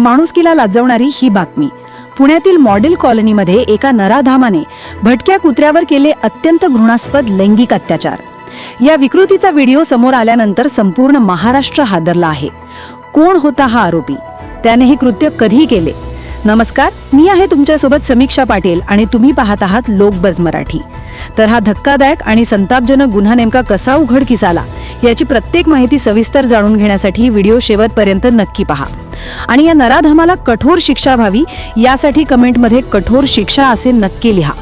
माणुसकीला लाजवणारी ही बातमी. पुण्यातील मॉडेल कॉलनीमध्ये एका नराधामाने भटक्या कुत्र्यावर केले अत्यंत घृणास्पद लैंगिक अत्याचार. या विकृतीचा व्हिडिओ समोर आल्यानंतर संपूर्ण महाराष्ट्र हादरला आहे. कोण होता हा आरोपी? त्याने हे कृत्य कधी केले? नमस्कार मी आहे तुमच्यासोबत समीक्षा पाटील आणि तुम्ही पाहत आहात लोकबज मराठी. तर हा धक्कादायक आणि संतापजनक गुन्हा नेमका कसा उघडकीस आला याची प्रत्येक माहिती सविस्तर जाणून घेण्यासाठी व्हिडिओ शेवटपर्यंत नक्की पहा. आणि या नराधमाला कठोर शिक्षा व्हावी यासाठी कमेंटमध्ये कठोर शिक्षा असे नक्की लिहा.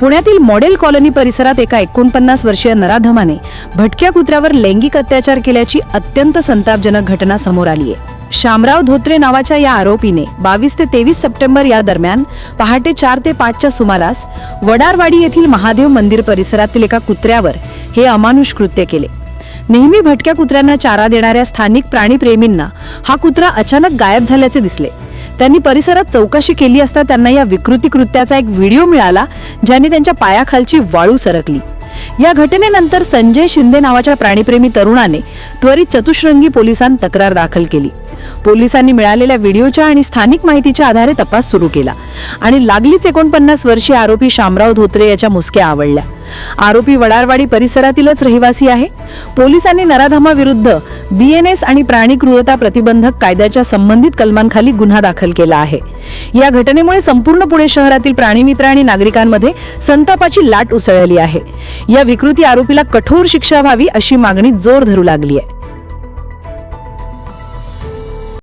पुण्यातील मॉडेल कॉलनी परिसरात एका एकोणपन्नास वर्षीय नराधमाने भटक्या कुत्र्यावर लैंगिक अत्याचार केल्याची अत्यंत संतापजनक घटना समोर आली आहे शामराव धोत्रे नावाच्या या आरोपीने बावीस ते तेवीस सप्टेंबर या दरम्यान पहाटे चार ते पाचच्या सुमारास वडारवाडी येथील महादेव मंदिर परिसरातील एका कुत्र्यावर हे अमानुष कृत्य केले. नेहमी भटक्या कुत्र्यांना चारा देणाऱ्या स्थानिक प्राणीप्रेमींना हा कुत्रा अचानक गायब झाल्याचे दिसले. त्यांनी परिसरात चौकशी केली असता त्यांना या विकृती कृत्याचा एक व्हिडिओ मिळाला ज्याने त्यांच्या पायाखालची वाळू सरकली. या घटनेनंतर संजय शिंदे नावाच्या प्राणीप्रेमी तरुणाने त्वरित चतुश्रंगी पोलिसांत तक्रार दाखल केली. पोलिसांनी मिळालेल्या व्हिडिओच्या आणि स्थानिक माहितीच्या आधारे तपास सुरू केला. आणि लागलीच एकोणपन्नास वर्षीय आरोपी शामराव धोत्रे याच्या मुसक्या आवडल्या. आरोपी वडारवाडी परिसरातीलच रहिवासी आहे. पोलिसांनी नराधमाविरुद्ध बीएनएस आणि प्राणी क्रूरता प्रतिबंधक कायद्याच्या संबंधित कलमांखाली गुन्हा दाखल केला आहे. या घटनेमुळे संपूर्ण पुणे शहरातील प्राणीमित्र आणि नागरिकांमध्ये संतापाची लाट उसळली आहे. या विकृती आरोपीला कठोर शिक्षा व्हावी अशी मागणी जोर धरू लागली आहे